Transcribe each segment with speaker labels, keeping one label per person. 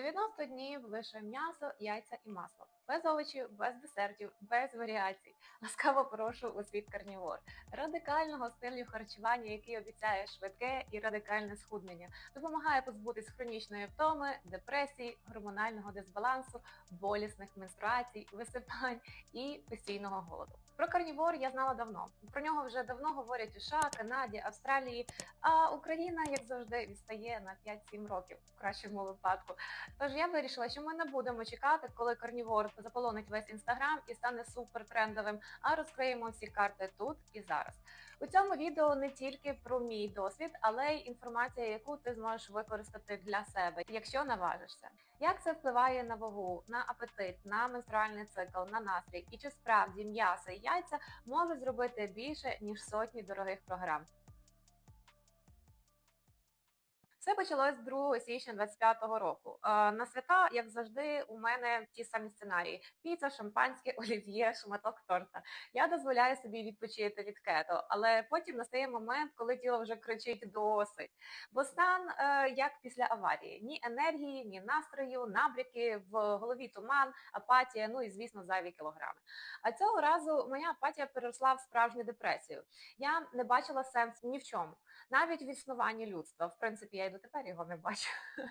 Speaker 1: 90 днів лише м'ясо, яйця і масло. Без овочів, без десертів, без варіацій. Ласкаво прошу у світ карнівор. Радикального стилю харчування, який обіцяє швидке і радикальне схуднення, допомагає позбутись хронічної втоми, депресії, гормонального дисбалансу, болісних менструацій, висипань і постійного голоду. Про карнівор я знала давно. Про нього вже давно говорять у США, Канаді, Австралії. А Україна, як завжди, відстає на 5-7 років в кращому випадку. Тож я вирішила, що ми не будемо чекати, коли карнівор заполонить весь інстаграм і стане супер трендовим, а розкриємо всі карти тут і зараз. У цьому відео не тільки про мій досвід, але й інформація, яку ти зможеш використати для себе, якщо наважишся. Як це впливає на вагу, на апетит, на менструальний цикл, на настрій, і чи справді м'ясо і яйця можуть зробити більше ніж сотні дорогих програм? Все почалось 2 січня 25-го року. На свята, як завжди, у мене ті самі сценарії: піца, шампанське, олів'є, шматок торта. Я дозволяю собі відпочити від кето, але потім настає момент, коли тіло вже кричить досить. Бо стан е, як після аварії: ні енергії, ні настрою, набряки, в голові туман, апатія, ну і звісно, зайві кілограми. А цього разу моя апатія переросла в справжню депресію. Я не бачила сенсу ні в чому, навіть в існуванні людства. В принципі, я й дотепер його не бачу.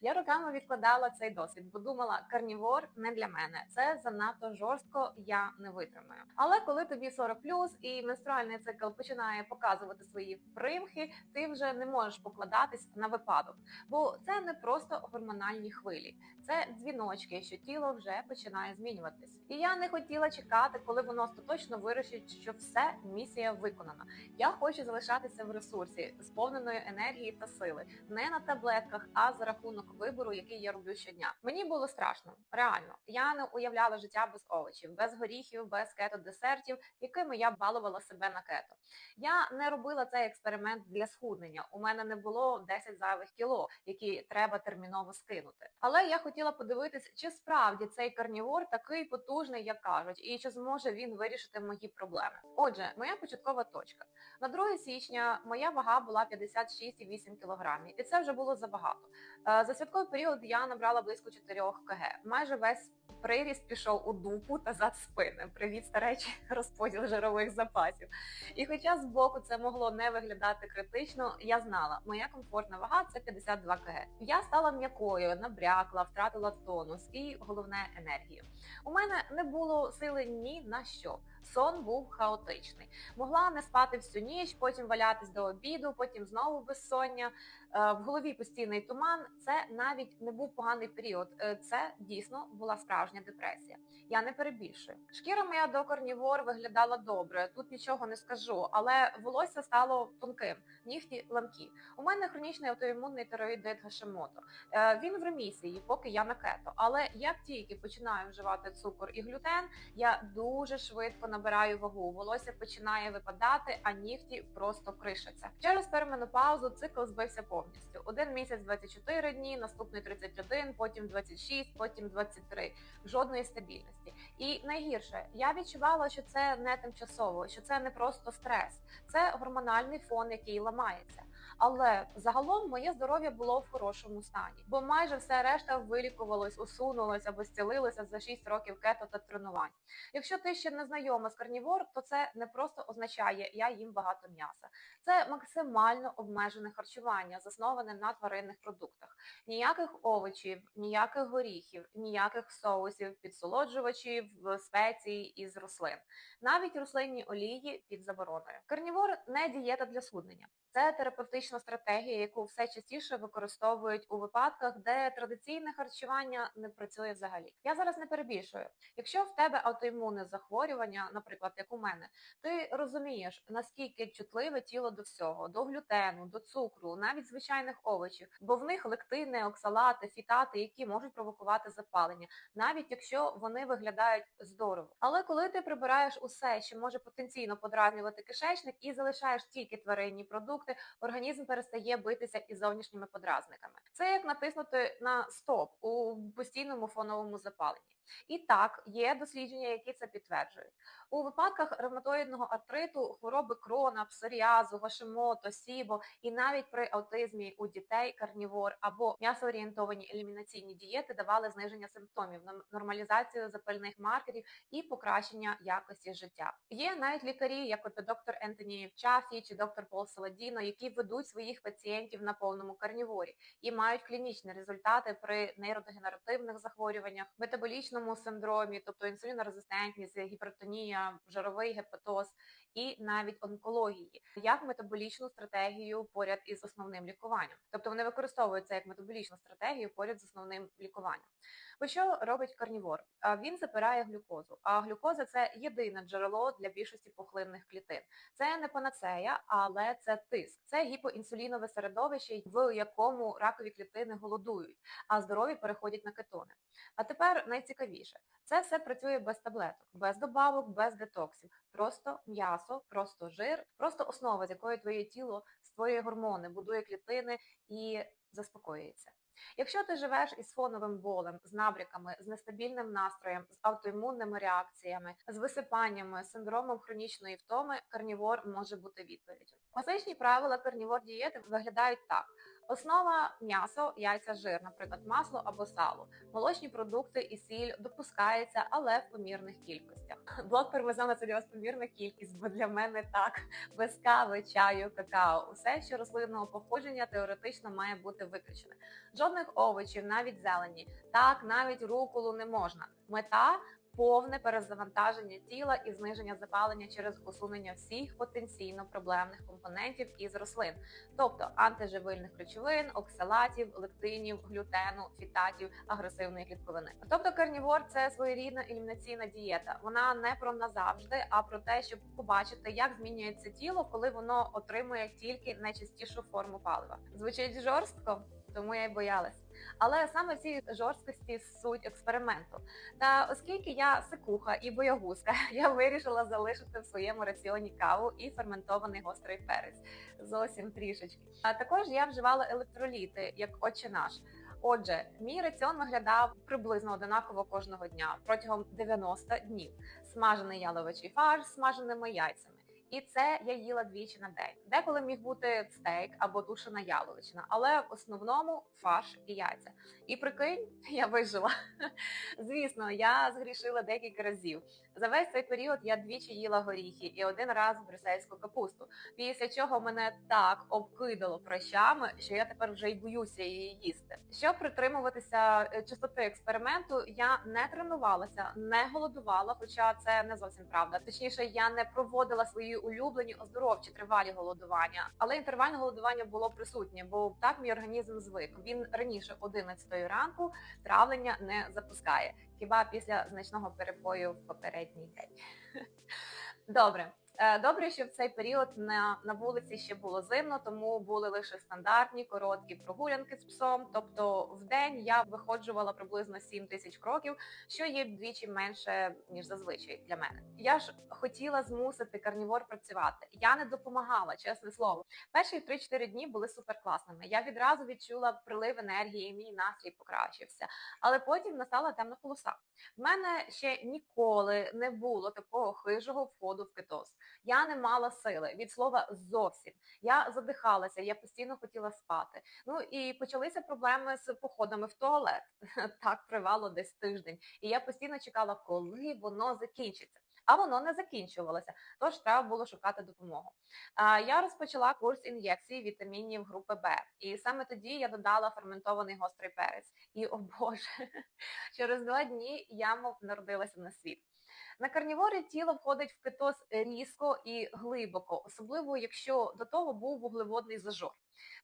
Speaker 1: Я роками відкладала цей досвід, бо думала, карнівор не для мене. Це занадто жорстко, я не витримаю. Але коли тобі 40 і менструальний цикл починає показувати свої примхи, ти вже не можеш покладатись на випадок. Бо це не просто гормональні хвилі, це дзвіночки, що тіло вже починає змінюватись. І я не хотіла чекати, коли воно остаточно вирішить, що все місія виконана. Я хочу залишатися в ресурсі, сповненою енергії та сили, не на таблетках, а за рахунок вибору, який я роблю щодня. Мені було страшно, реально. Я не уявляла життя без овочів, без горіхів, без кето-десертів, якими я балувала себе на кето. Я не робила цей експеримент для схуднення. У мене не було 10 зайвих кіло, які треба терміново скинути. Але я хотіла подивитись, чи справді цей карнівор такий потужний, як кажуть, і чи зможе він вирішити мої проблеми. Отже, моя початкова точка. На 2 січня моя вага була 56,8 кілограмів, і це вже було забагато. Е, За святковий період я набрала близько 4 кг. Майже весь приріст пішов у дупу та зад спини. Привіт, старечі, розподіл жирових запасів. І хоча збоку це могло не виглядати критично, я знала, моя комфортна вага це 52 кг. Я стала м'якою, набрякла, втратила тонус і головне енергію. У мене не було сили ні на що. Сон був хаотичний. Могла не спати всю ніч, потім валятись до обіду, потім знову безсоння. Е, В голові постійний туман. Це навіть не був поганий період. Е, Це дійсно була справжня депресія. Я не перебільшую. Шкіра моя до корнівор виглядала добре. Тут нічого не скажу, але волосся стало тонким, нігті ламкі. У мене хронічний автоімунний тероїдит Гашемото. Е, Він в ремісії, поки я на кето. Але як тільки починаю вживати цукор і глютен, я дуже швидко набираю вагу. Волосся починає випадати, а нігті просто кришаться. Через перменопаузу цикл збився повністю. Один місяць 24 дні, наступний 31, потім 26, потім 23. Жодної стабільності. І найгірше, я відчувала, що це не тимчасово, що це не просто стрес, це гормональний фон, який ламається. Але загалом моє здоров'я було в хорошому стані, бо майже все решта вилікувалось, усунулось або зцілилося за 6 років кето та тренувань. Якщо ти ще не знайома з карнівор, то це не просто означає я їм багато м'яса. Це максимально обмежене харчування, засноване на тваринних продуктах. Ніяких овочів, ніяких горіхів, ніяких соусів, підсолоджувачів, спецій із рослин. Навіть рослинні олії під забороною. Карнівор не дієта для схуднення. Це терапевтична стратегія, яку все частіше використовують у випадках, де традиційне харчування не працює взагалі. Я зараз не перебільшую. Якщо в тебе аутоімунне захворювання, наприклад, як у мене, ти розумієш, наскільки чутливе тіло до всього, до глютену, до цукру, навіть звичайних овочів, бо в них лектини, оксалати, фітати, які можуть провокувати запалення, навіть якщо вони виглядають здорово. Але коли ти прибираєш усе, що може потенційно подразнювати кишечник, і залишаєш тільки тваринні продукти, продукти, організм перестає битися із зовнішніми подразниками. Це як натиснути на стоп у постійному фоновому запаленні. І так, є дослідження, які це підтверджують. У випадках ревматоїдного артриту, хвороби крона, псоріазу, гашимото, сібо і навіть при аутизмі у дітей карнівор або м'ясоорієнтовані елімінаційні дієти давали зниження симптомів, нормалізацію запальних маркерів і покращення якості життя. Є навіть лікарі, як от доктор Ентоні Чафі чи доктор Пол Саладіно, які ведуть своїх пацієнтів на повному карніворі і мають клінічні результати при нейродегенеративних захворюваннях, метаболічному синдромі, тобто інсулінорезистентність, гіпертонія, жировий гепатоз і навіть онкології, як метаболічну стратегію поряд із основним лікуванням. Тобто вони використовують це як метаболічну стратегію поряд з основним лікуванням. Бо що робить карнівор? Він запирає глюкозу. А глюкоза це єдине джерело для більшості пухлинних клітин. Це не панацея, але це тиск. Це гіпоінсулінове середовище, в якому ракові клітини голодують, а здорові переходять на кетони. А тепер найцікавіше: це все працює без таблеток, без добавок, без детоксів. Просто м'ясо, просто жир, просто основа, з якої твоє тіло створює гормони, будує клітини і заспокоюється. Якщо ти живеш із фоновим болем, з набряками, з нестабільним настроєм, з автоімунними реакціями, з висипаннями, синдромом хронічної втоми, карнівор може бути відповіддю. Класичні правила карнівор дієти виглядають так: основа м'ясо, яйця, жир, наприклад, масло або сало. Молочні продукти і сіль допускається, але в помірних кількостях. Блок пармезана це помірна кількість, бо для мене так без кави, чаю, какао. Усе, що рослинного походження, теоретично має бути виключене. Жодних овочів, навіть зелені. Так, навіть руколу не можна. Мета повне перезавантаження тіла і зниження запалення через усунення всіх потенційно проблемних компонентів із рослин, тобто антиживильних речовин, оксалатів, лектинів, глютену, фітатів, агресивної клітковини. Тобто карнівор це своєрідна елімінаційна дієта. Вона не про назавжди, а про те, щоб побачити, як змінюється тіло, коли воно отримує тільки найчастішу форму палива. Звучить жорстко, тому я й боялась. Але саме в цій жорсткості суть експерименту. Та оскільки я сикуха і боягузка, я вирішила залишити в своєму раціоні каву і ферментований гострий перець. Зовсім трішечки. А також я вживала електроліти, як отче наш. Отже, мій раціон виглядав приблизно одинаково кожного дня протягом 90 днів. Смажений яловичий фарш смаженими яйцями. І це я їла двічі на день. Деколи міг бути стейк або тушена яловичина, але в основному фарш і яйця. І прикинь, я вижила. Звісно, я згрішила декілька разів. За весь цей період я двічі їла горіхи і один раз брюссельську капусту. Після чого мене так обкидало прощами, що я тепер вже й боюся її їсти. Щоб притримуватися е, чистоти експерименту, я не тренувалася, не голодувала, хоча це не зовсім правда. Точніше, я не проводила свої улюблені оздоровчі тривалі голодування, але інтервальне голодування було присутнє, бо так мій організм звик. Він раніше 11 ранку травлення не запускає, хіба після значного перебою в попередній день. Добре. Е, Добре, що в цей період на, на вулиці ще було зимно, тому були лише стандартні короткі прогулянки з псом. Тобто в день я виходжувала приблизно 7 тисяч кроків, що є вдвічі менше ніж зазвичай для мене. Я ж хотіла змусити карнівор працювати. Я не допомагала, чесне слово. Перші 3-4 дні були суперкласними. Я відразу відчула прилив енергії, мій настрій покращився. Але потім настала темна полоса. В мене ще ніколи не було такого хижого входу в кетоз. Я не мала сили від слова зовсім. Я задихалася, я постійно хотіла спати. Ну і почалися проблеми з походами в туалет. Так тривало десь тиждень. І я постійно чекала, коли воно закінчиться. А воно не закінчувалося, тож треба було шукати допомогу. Я розпочала курс ін'єкцій вітамінів групи Б, і саме тоді я додала ферментований гострий перець. І о Боже, через два дні я мов народилася на світ. На карніворі тіло входить в кетоз різко і глибоко, особливо якщо до того був вуглеводний зажор.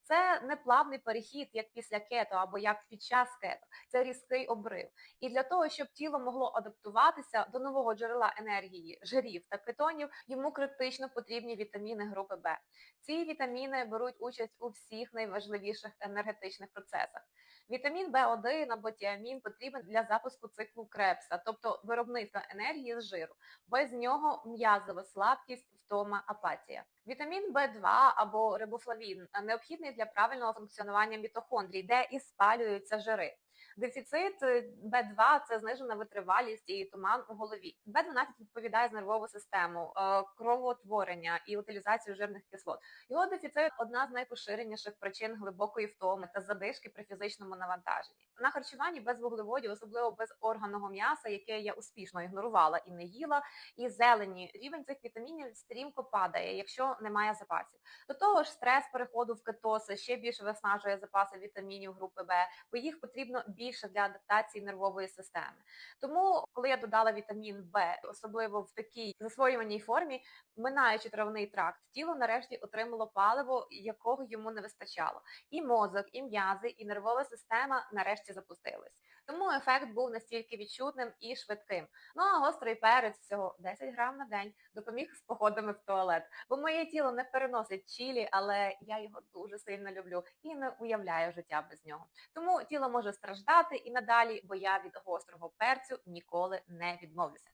Speaker 1: Це не плавний перехід, як після кето або як під час кето. Це різкий обрив. І для того, щоб тіло могло адаптуватися до нового джерела енергії, жирів та кетонів, йому критично потрібні вітаміни групи Б. Ці вітаміни беруть участь у всіх найважливіших енергетичних процесах. Вітамін В1 або тіамін потрібен для запуску циклу Крепса, тобто виробництва енергії з жиру. Без нього м'язова слабкість, втома, апатія. Вітамін В2 або рибофлавін необхідний для правильного функціонування мітохондрій, де і спалюються жири. Дефіцит В2 – це знижена витривалість і туман у голові. В12 відповідає за нервову систему, е, кровоутворення і утилізацію жирних кислот. Його дефіцит одна з найпоширеніших причин глибокої втоми та задишки при фізичному навантаженні. На харчуванні без вуглеводів, особливо без органного м'яса, яке я успішно ігнорувала і не їла, і зелені рівень цих вітамінів стрімко падає, якщо немає запасів. До того ж, стрес переходу в кетози ще більше виснажує запаси вітамінів групи Б, бо їх потрібно більше для адаптації нервової системи. Тому, коли я додала вітамін Б, особливо в такій засвоюваній формі, минаючи травний тракт, тіло нарешті отримало паливо, якого йому не вистачало. І мозок, і м'язи, і нервова система нарешті запустились. Тому ефект був настільки відчутним і швидким. Ну а гострий перець всього 10 грам на день допоміг з походами в туалет, бо моє тіло не переносить чілі, але я його дуже сильно люблю і не уявляю життя без нього. Тому тіло може страждати і надалі, бо я від гострого перцю ніколи не відмовлюся.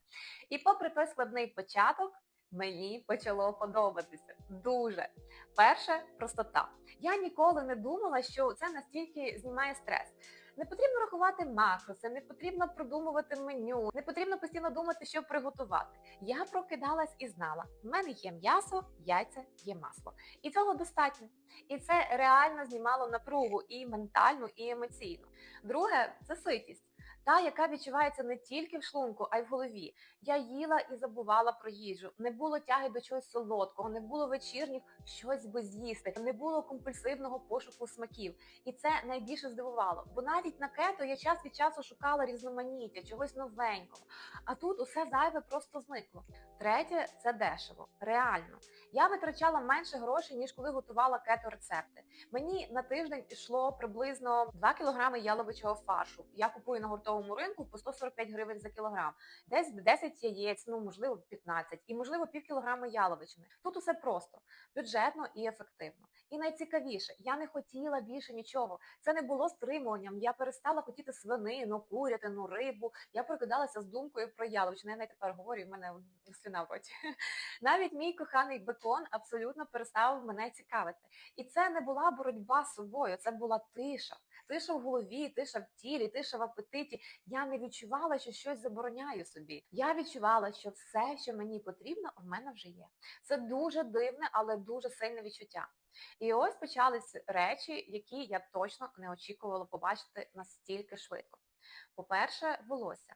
Speaker 1: І попри той складний початок. Мені почало подобатися дуже. Перше простота. Я ніколи не думала, що це настільки знімає стрес. Не потрібно рахувати макроси, не потрібно продумувати меню, не потрібно постійно думати, що приготувати. Я прокидалась і знала, в мене є м'ясо, яйця, є масло. І цього достатньо. І це реально знімало напругу і ментальну, і емоційну. Друге це ситість та, яка відчувається не тільки в шлунку, а й в голові. Я їла і забувала про їжу. Не було тяги до чогось солодкого, не було вечірніх щось би з'їсти, не було компульсивного пошуку смаків. І це найбільше здивувало. Бо навіть на кето я час від часу шукала різноманіття, чогось новенького. А тут усе зайве просто зникло. Третє це дешево, реально. Я витрачала менше грошей, ніж коли готувала кето-рецепти. Мені на тиждень йшло приблизно 2 кг яловичого фаршу. Я купую на гуртовому ринку по 145 гривень за кілограм, десь 10 яєць, ну можливо 15, і можливо пів кілограма яловичини. Тут усе просто, бюджетно і ефективно. І найцікавіше, я не хотіла більше нічого. Це не було стримуванням. Я перестала хотіти свинину, курятину, рибу. Я прокидалася з думкою про яловичину. Я навіть тепер говорю, в мене слина в роті. Навіть мій коханий бекон абсолютно перестав мене цікавити. І це не була боротьба з собою, це була тиша. Тиша в голові, тиша в тілі, тиша в апетиті. Я не відчувала, що щось забороняю собі. Я відчувала, що все, що мені потрібно, в мене вже є. Це дуже дивне, але дуже сильне відчуття. І ось почались речі, які я точно не очікувала побачити настільки швидко. По-перше, волосся.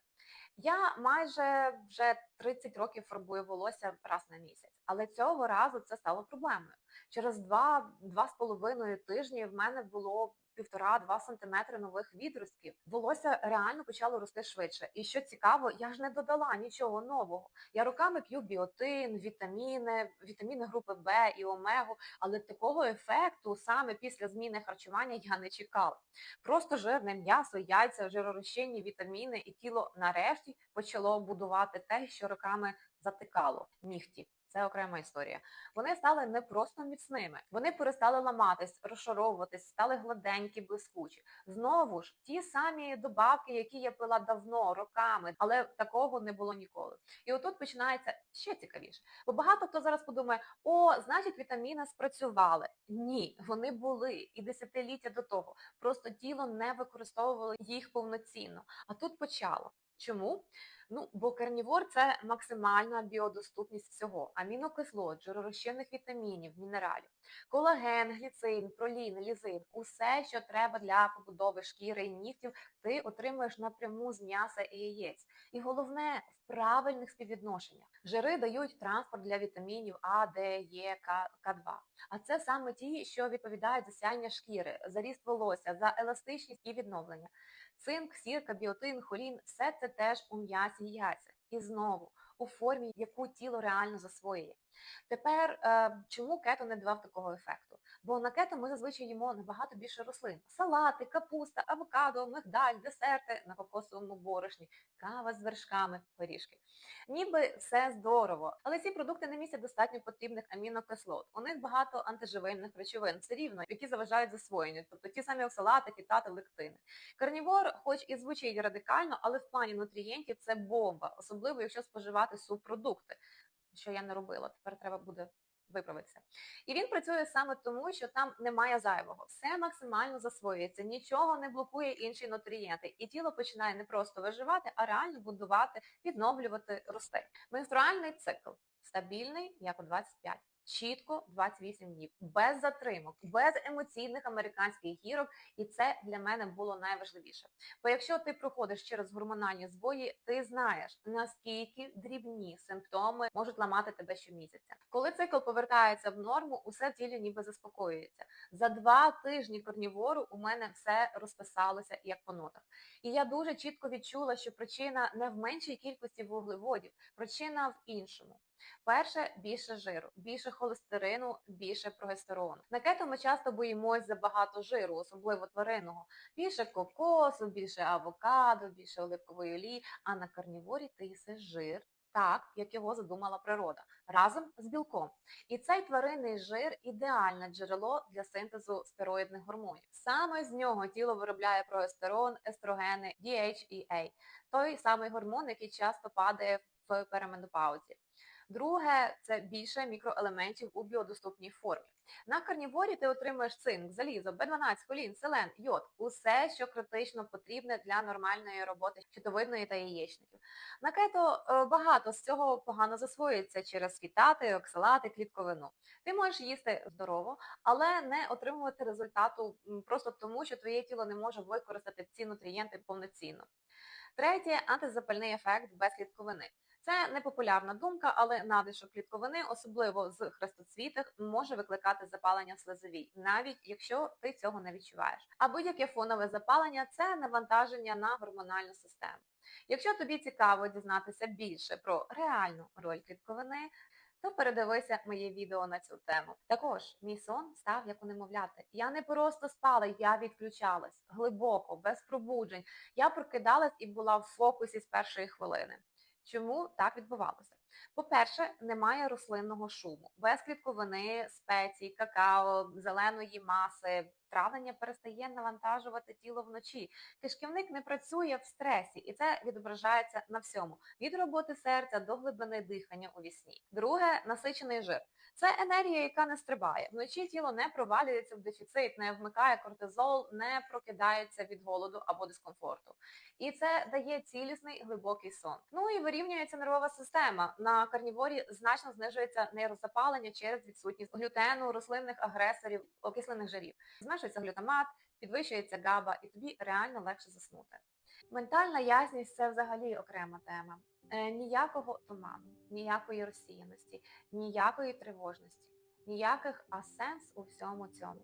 Speaker 1: Я майже вже 30 років фарбую волосся раз на місяць, але цього разу це стало проблемою. Через два-два з половиною тижні в мене було півтора-два сантиметри нових відростків. Волосся реально почало рости швидше. І що цікаво, я ж не додала нічого нового. Я руками п'ю біотин, вітаміни, вітаміни групи Б і омегу, але такого ефекту саме після зміни харчування я не чекала. Просто жирне м'ясо, яйця, жиророзчинні вітаміни, і тіло нарешті почало будувати те, що роками затикало нігті. Це окрема історія. Вони стали не просто міцними, вони перестали ламатись, розшаровуватись, стали гладенькі, блискучі. Знову ж ті самі добавки, які я пила давно, роками, але такого не було ніколи. І отут починається ще цікавіше. Бо багато хто зараз подумає, о, значить, вітаміни спрацювали. Ні, вони були і десятиліття до того. Просто тіло не використовувало їх повноцінно. А тут почало. Чому? Ну, бо карнівор це максимальна біодоступність всього. Амінокислот, жиророзчинних вітамінів, мінералів, колаген, гліцин, пролін, лізин, усе, що треба для побудови шкіри і нігтів, ти отримуєш напряму з м'яса і яєць. І головне в правильних співвідношеннях. Жири дають транспорт для вітамінів А, Д, Е, К, К2. А це саме ті, що відповідають за сяння шкіри, за ріст волосся, за еластичність і відновлення. Цинк, сірка, біотин, холін все це теж у м'ясі і. І знову у формі, яку тіло реально засвоює. Тепер е, чому кето не давав такого ефекту? Бо на кето ми зазвичай їмо набагато більше рослин: салати, капуста, авокадо, мигдаль, десерти на кокосовому борошні, кава з вершками, горішки. Ніби все здорово, але ці продукти не містять достатньо потрібних амінокислот. У них багато антиживильних речовин, все рівно, які заважають засвоєнню, тобто ті самі оксалати, фітати, лектини. Карнівор, хоч і звучить радикально, але в плані нутрієнтів це бомба, особливо якщо споживати субпродукти, що я не робила. Тепер треба буде виправитися. І він працює саме тому, що там немає зайвого. Все максимально засвоюється, нічого не блокує інші нутрієнти. І тіло починає не просто виживати, а реально будувати, відновлювати, рости. Менструальний цикл стабільний, як у 25 чітко 28 днів, без затримок, без емоційних американських гірок, і це для мене було найважливіше. Бо якщо ти проходиш через гормональні збої, ти знаєш наскільки дрібні симптоми можуть ламати тебе щомісяця. Коли цикл повертається в норму, усе в тілі ніби заспокоюється. За два тижні корнівору у мене все розписалося як по нотах. І я дуже чітко відчула, що причина не в меншій кількості вуглеводів, причина в іншому. Перше більше жиру, більше холестерину, більше прогестерону. На кето ми часто боїмось за багато жиру, особливо тваринного. Більше кокосу, більше авокадо, більше оливкової олії, а на карніворі ти їси жир. Так, як його задумала природа, разом з білком. І цей тваринний жир ідеальне джерело для синтезу стероїдних гормонів. Саме з нього тіло виробляє прогестерон, естрогени, DHEA, той самий гормон, який часто падає в переменопаузі. Друге це більше мікроелементів у біодоступній формі. На карніворі ти отримуєш цинк, залізо, Б12, холін, селен, йод усе, що критично потрібне для нормальної роботи щитовидної та яєчників. На кето е, багато з цього погано засвоюється через фітати, оксалати, клітковину. Ти можеш їсти здорово, але не отримувати результату просто тому, що твоє тіло не може використати ці нутрієнти повноцінно. Третє антизапальний ефект без клітковини. Це непопулярна думка, але надлишок клітковини, особливо з хрестоцвітих, може викликати запалення в слизовій, навіть якщо ти цього не відчуваєш. А будь-яке фонове запалення це навантаження на гормональну систему. Якщо тобі цікаво дізнатися більше про реальну роль клітковини, то передивися моє відео на цю тему. Також мій сон став як у немовляти. Я не просто спала, я відключалась глибоко, без пробуджень. Я прокидалась і була в фокусі з першої хвилини. Чому так відбувалося? По-перше, немає рослинного шуму, без клітковини, спецій, какао, зеленої маси. Травлення перестає навантажувати тіло вночі. Кишківник не працює в стресі, і це відображається на всьому. Від роботи серця до глибини дихання у вісні. Друге насичений жир. Це енергія, яка не стрибає. Вночі тіло не провалюється в дефіцит, не вмикає кортизол, не прокидається від голоду або дискомфорту. І це дає цілісний глибокий сон. Ну і вирівнюється нервова система. На карніворі значно знижується нейрозапалення через відсутність глютену, рослинних агресорів, окислених жирів. Зменшується глютамат, підвищується габа, і тобі реально легше заснути. Ментальна ясність це взагалі окрема тема. Е, ніякого туману, ніякої розсіяності, ніякої тривожності, ніяких асенс у всьому цьому.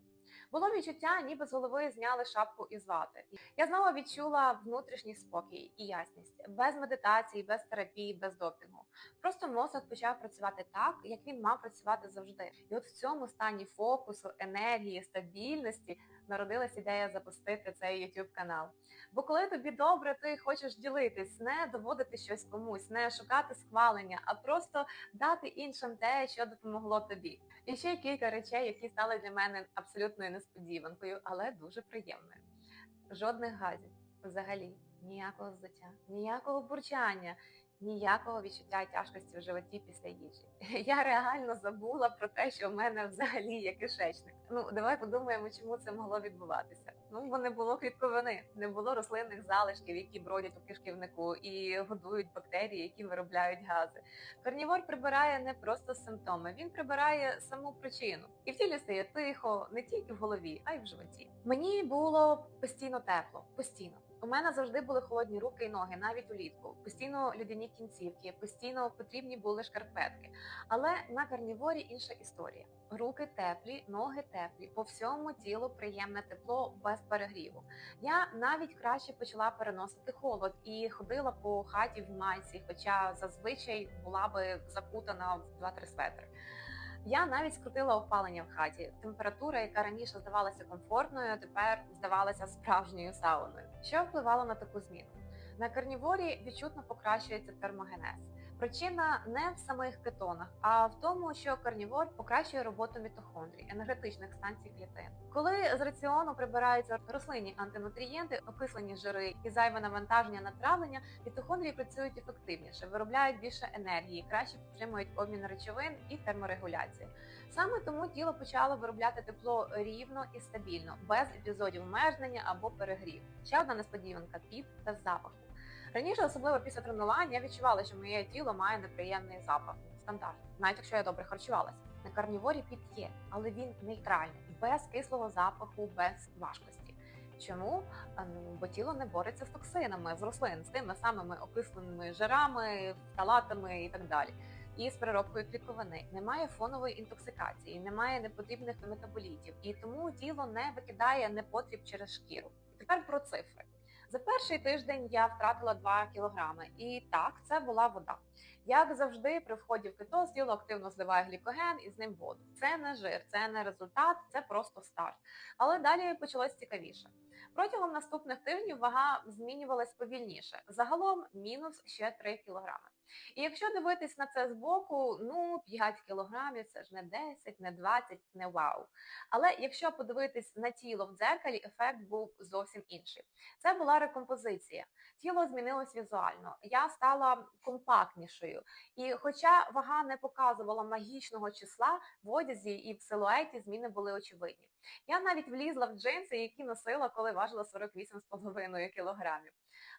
Speaker 1: Було відчуття, ніби з голови зняли шапку із вати. Я знову відчула внутрішній спокій і ясність, без медитації, без терапії, без допінгу. Просто мозок почав працювати так, як він мав працювати завжди. І от в цьому стані фокусу, енергії, стабільності народилась ідея запустити цей YouTube канал. Бо коли тобі добре, ти хочеш ділитись, не доводити щось комусь, не шукати схвалення, а просто дати іншим те, що допомогло тобі. І ще кілька речей, які стали для мене абсолютною несподіванкою, але дуже приємною. Жодних газів, взагалі, ніякого взуття, ніякого бурчання, ніякого відчуття тяжкості в животі після їжі. Я реально забула про те, що в мене взагалі є кишечник. Ну, давай подумаємо, чому це могло відбуватися. Ну, бо не було клітковини, не було рослинних залишків, які бродять у кишківнику і годують бактерії, які виробляють гази. Карнівор прибирає не просто симптоми, він прибирає саму причину. І в тілі стає тихо, не тільки в голові, а й в животі. Мені було постійно тепло, постійно У мене завжди були холодні руки і ноги, навіть улітку. Постійно людяні кінцівки, постійно потрібні були шкарпетки. Але на карніворі інша історія. Руки теплі, ноги теплі, по всьому тілу приємне тепло без перегріву. Я навіть краще почала переносити холод і ходила по хаті в майці, хоча зазвичай була би закутана в 2-3 светри. Я навіть скрутила опалення в хаті. Температура, яка раніше здавалася комфортною, тепер здавалася справжньою сауною. Що впливало на таку зміну? На карніворі відчутно покращується термогенез. Причина не в самих кетонах, а в тому, що карнівор покращує роботу мітохондрій, енергетичних станцій клітин. Коли з раціону прибираються рослинні антинутрієнти, окислені жири і зайве навантаження на травлення, мітохондрії працюють ефективніше, виробляють більше енергії, краще підтримують обмін речовин і терморегуляцію. Саме тому тіло почало виробляти тепло рівно і стабільно, без епізодів мерзнення або перегрів. Ще одна несподіванка піт та запаху. Раніше, особливо після тренувань, я відчувала, що моє тіло має неприємний запах. Стандарт, навіть якщо я добре харчувалася. На карніворі піт є, але він нейтральний, без кислого запаху, без важкості. Чому? Ну, бо тіло не бореться з токсинами з рослин, з тими самими окисленими жирами, фталатами і так далі. І з переробкою клітковини немає фонової інтоксикації, немає непотрібних метаболітів, і тому тіло не викидає непотріб через шкіру. І тепер про цифри. За перший тиждень я втратила 2 кілограми, і так, це була вода. Як завжди, при вході в кетоз тіло активно зливає глікоген і з ним воду. Це не жир, це не результат, це просто старт. Але далі почалось цікавіше. Протягом наступних тижнів вага змінювалась повільніше. Загалом мінус ще 3 кілограми. І якщо дивитись на це збоку, ну 5 кілограмів це ж не 10, не 20, не вау. Але якщо подивитись на тіло в дзеркалі, ефект був зовсім інший. Це була рекомпозиція. Тіло змінилось візуально. Я стала компактнішою. І хоча вага не показувала магічного числа, в одязі і в силуеті зміни були очевидні. Я навіть влізла в джинси, які носила, коли важила 48,5 кілограмів.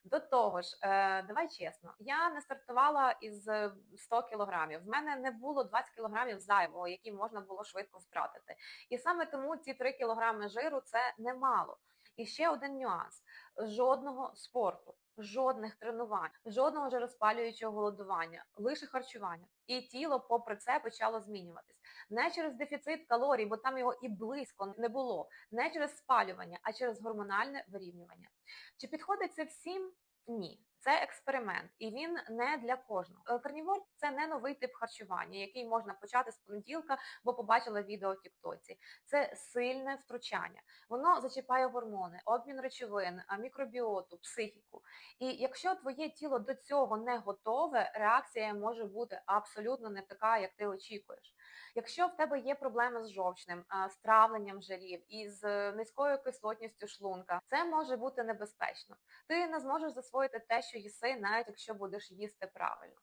Speaker 1: До того ж, е, давай чесно, я не стартувала із 100 кілограмів. В мене не було 20 кілограмів зайвого, які можна було швидко втратити. І саме тому ці 3 кілограми жиру це немало. І ще один нюанс: жодного спорту, жодних тренувань, жодного жироспалюючого голодування, лише харчування. І тіло, попри це, почало змінюватись. Не через дефіцит калорій, бо там його і близько не було, не через спалювання, а через гормональне вирівнювання. Чи підходить це всім? Ні. Це експеримент, і він не для кожного. Е, карнівор це не новий тип харчування, який можна почати з понеділка, бо побачила відео в Тіктоці. Це сильне втручання. Воно зачіпає гормони, обмін речовин, мікробіоту, психіку. І якщо твоє тіло до цього не готове, реакція може бути абсолютно не така, як ти очікуєш. Якщо в тебе є проблеми з жовчним, з травленням жирів і з низькою кислотністю шлунка, це може бути небезпечно. Ти не зможеш засвоїти те, що їси, навіть якщо будеш їсти правильно.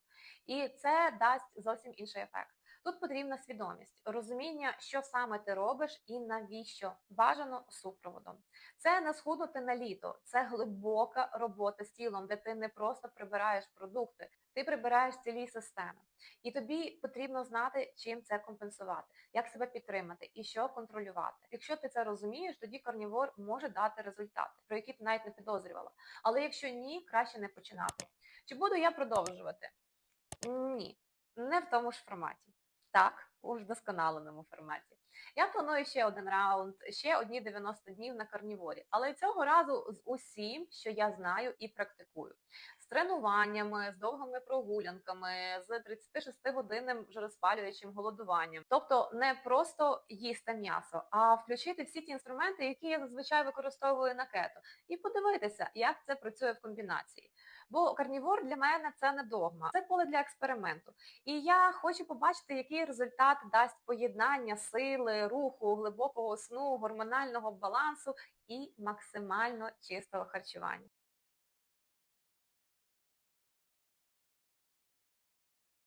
Speaker 1: І це дасть зовсім інший ефект. Тут потрібна свідомість, розуміння, що саме ти робиш і навіщо бажано супроводом. Це не схуднути на літо, це глибока робота з тілом, де ти не просто прибираєш продукти, ти прибираєш цілі системи. І тобі потрібно знати, чим це компенсувати, як себе підтримати і що контролювати. Якщо ти це розумієш, тоді карнівор може дати результати, про які ти навіть не підозрювала. Але якщо ні, краще не починати. Чи буду я продовжувати? Ні, не в тому ж форматі. Так, у вдосконаленому форматі. Я планую ще один раунд, ще одні 90 днів на карніворі, але цього разу з усім, що я знаю і практикую тренуваннями, з довгими прогулянками, з 36-годинним жироспалюючим голодуванням. Тобто не просто їсти м'ясо, а включити всі ті інструменти, які я зазвичай використовую на кето, і подивитися, як це працює в комбінації. Бо карнівор для мене це не догма, це поле для експерименту. І я хочу побачити, який результат дасть поєднання сили, руху, глибокого сну, гормонального балансу і максимально чистого харчування.